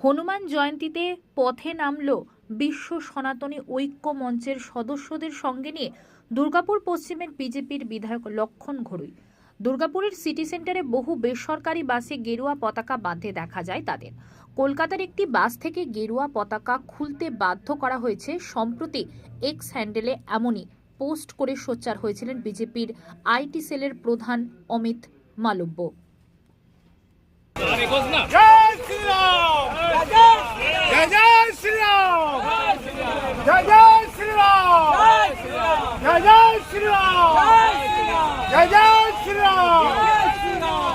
হনুমান জয়ন্তীতে পথে নামল বিশ্ব সনাতনী ঐক্য মঞ্চের সদস্যদের সঙ্গে নিয়ে দুর্গাপুর পশ্চিমের বিজেপির বিধায়ক লক্ষণ ঘড়ুই। দুর্গাপুরের সিটি সেন্টারে বহু বেসরকারি বাসে গেরুয়া পতাকা বাঁধে দেখা যায় তাদের। কলকাতার একটি বাস থেকে গেরুয়া পতাকা খুলতে বাধ্য করা হয়েছে সম্প্রতি এক্স হ্যান্ডেলে এমনই পোস্ট করে সোচ্চার হয়েছিলেন বিজেপির আইটি সেলের প্রধান Amit Malviya. Gel gel Sriram! Gel gel Sriram! Gel gel Sriram!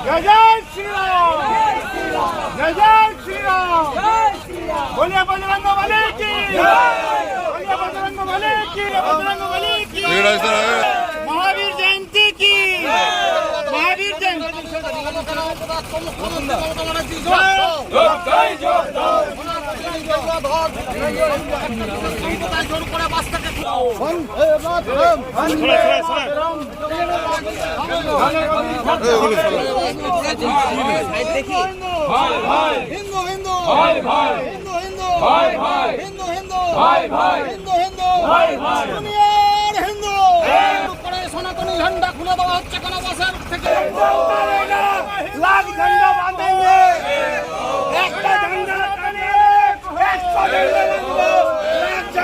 Gel gel Sriram! Gel gel Sriram! Bole Badranga Maleki! Bole Badranga Maleki! Badranga Maleki! Ki! Mahavir Jayanti! Yok, yok, yok, yok! Hindu Hindu ভাই ভাই হিন্দু সনাতনী ঝান্ডা খুলে দেওয়া হচ্ছে কেন বাসার থেকে লাখ ঝান্ডা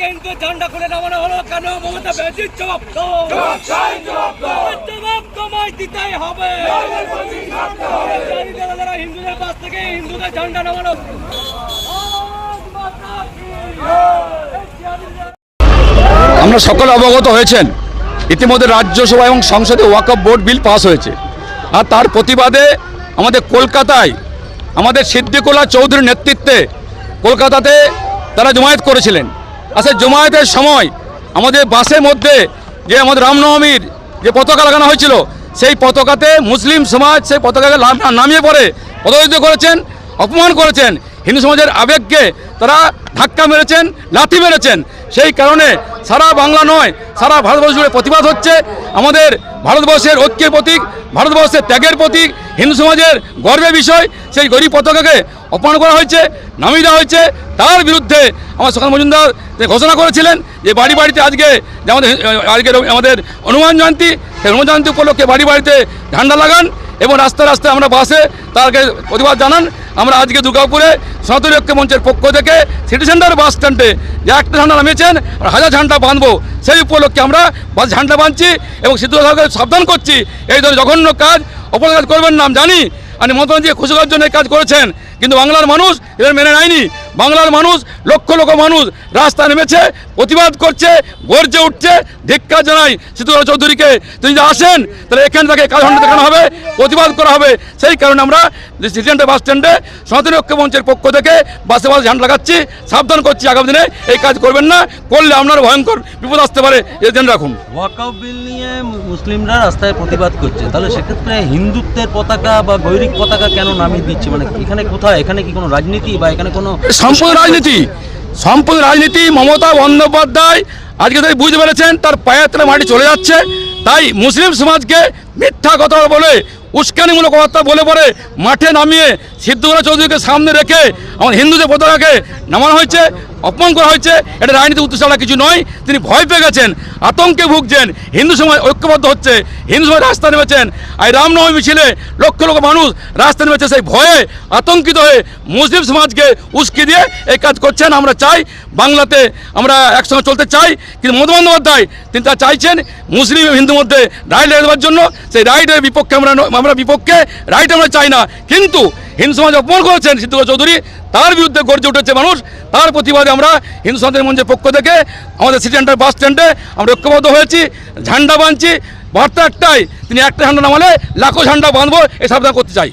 থেকে হিন্দু ঝান্ডা খুলে নামানো হলো। কেন মমতা ব্যানার্জি? জবাব দাও। জবাব চাই জবাব দাও। জবাব তোমায় দিতেই হবে। যারা হিন্দুদের পাশ থেকে হিন্দুদের ঝান্ডা নামানো। আমরা সকলে অবগত হয়েছেন। ইতিমধ্যে রাজ্যসভা এবং সংসদে ওয়াকফ বোর্ড বিল পাস হয়েছে। আর তার প্রতিবাদে আমাদের কলকাতায় আমাদের সিদ্দিকুল্লাহ চৌধুরীর নেতৃত্বে কলকাতাতে তারা জমায়েত করেছিলেন। সেই জমায়েতের সময় আমাদের বাসের মধ্যে যে আমাদের রামনবমীর যে পতাকা লাগানো হয়েছিল, সেই পতাকাতে মুসলিম সমাজ সেই পতাকাকে নামিয়ে পড়ে পদচিত করেছেন, অপমান করেছেন। হিন্দু সমাজের আবেগকে তারা ধাক্কা মেরেছেন, লাথি মেরেছেন। সেই কারণে সারা বাংলা নয়, সারা ভারতবর্ষ জুড়ে প্রতিবাদ হচ্ছে। আমাদের ভারতবর্ষের ঐক্যের প্রতীক, ভারতবর্ষের ত্যাগের প্রতীক, হিন্দু সমাজের গর্বের বিষয়, সেই গরিব পতাকাকে অপমান করা হয়েছে, নামিয়ে দেওয়া হয়েছে। তার বিরুদ্ধে আমার সকাল মজুমদার যে ঘোষণা করেছিলেন যে বাড়ি বাড়িতে আজকে যে আমাদের আজকে আমাদের হনুমান জয়ন্তী, সেই হনুমান জয়ন্তী উপলক্ষে বাড়ি বাড়িতে ঝান্ডা লাগান। এবং রাস্তায় রাস্তায় আমরা বাসে তাকে প্রতিবাদ জানান। আমরা আজকে দুর্গাপুরে সনাতনী মঞ্চের পক্ষ থেকে সিটি সেন্টার বাস স্ট্যান্ডে যে একটা ঝান্ডা নামিয়েছেন, হাজার ঝান্ডা বাঁধবো, সেই উপলক্ষে আমরা বাস ঝান্ডা বাঁধছি এবং সিদ্ধ সাবধান করছি। এই ধরনের জঘন্য কাজ, অপরাধ কাজ করবেন না জানি। মমতা ব্যানার্জি খুশি করার জন্য কাজ করেছেন, কিন্তু বাংলার মানুষ এদের মেনে নেয়নি। বাংলার মানুষ, লক্ষ লক্ষ মানুষ রাস্তা নেমেছে, প্রতিবাদ করছে, গর্জে উঠছে, ধিক্কার জানাই সিদ্ধুরা চৌধুরীকে। তিনি যদি আসেন, তাহলে এখানে তাকে ঘণ্টা দেখানো হবে, প্রতিবাদ করা হবে। সেই কারণে আমরা সিটি সেন্টার বাস স্ট্যান্ডে সনাতনী ঐক্য মঞ্চের পক্ষ থেকে বাসে বাসে ঝান্ডা লাগাচ্ছি, সাবধান করছি, আগামী দিনে এই কাজ করবেন না, করলে আপনার ভয়ঙ্কর বিপদ আসতে পারে জেনে রাখুন। ওয়াকআউট বিল নিয়ে মুসলিমরা রাস্তায় প্রতিবাদ করছে। তাহলে সেক্ষেত্রে হিন্দুত্বের পতাকা বা গৈরিক পতাকা কেন নামিয়ে দিচ্ছে? মানে এখানে কোথায়? এখানে কি কোনো রাজনীতি বা এখানে কোনো সম্পূর্ণ রাজনীতি সম্পদ রাজনীতি, মমতা বন্দ্যোপাধ্যায় আজকে তাই বুঝতে পেরেছেন, তার পায়ের তলে মাটি চলে যাচ্ছে। তাই মুসলিম সমাজকে মিথ্যা কথা বলে, উস্কানিমূলক কথা বলে পরে মাঠে নামিয়ে সিদ্ধুরা চৌধুরীকে সামনে রেখে আমার হিন্দুদের পতাকাকে নামানো হয়েছে, অপমান করা হয়েছে। এটা রাজনীতি ছাড়া কিছু নয়। তিনি ভয় পেয়ে গেছেন, আতঙ্কে ভুগছেন। হিন্দু সমাজ ঐক্যবদ্ধ হচ্ছে, হিন্দু সমাজ রাস্তা নেমেছেন। আর রামনবমী মিছিলে লক্ষ লক্ষ মানুষ রাস্তা নেমেছে সেই ভয়ে আতঙ্কিত হয়ে মুসলিম সমাজকে উস্কি দিয়ে এই কাজ করছেন। আমরা চাই বাংলাতে আমরা একসঙ্গে চলতে চাই। কিন্তু মমতা বন্দ্যোপাধ্যায়, তিনি তা চাইছেন মুসলিম হিন্দুর মধ্যে লেগে দেওয়ার জন্য। সেই রাইটের বিপক্ষে আমরা আমরা বিপক্ষে রাইট আমরা চাই না। কিন্তু হিন্দু সমাজ অপমান করেছেন সিদ্ধু চৌধুরী। তার বিরুদ্ধে গর্জে উঠেছে মানুষ। তার প্রতিবাদে আমরা হিন্দু সমাজের মঞ্চের পক্ষ থেকে আমাদের সিটি সেন্টার বাস স্ট্যান্ডে আমরা ঐক্যবদ্ধ হয়েছি, ঝান্ডা বাঁধছি। বার্তা একটাই, তিনি একটা ঝান্ডা নামালে লাখো ঝান্ডা বাঁধবো এই সাবধান করতে চাই।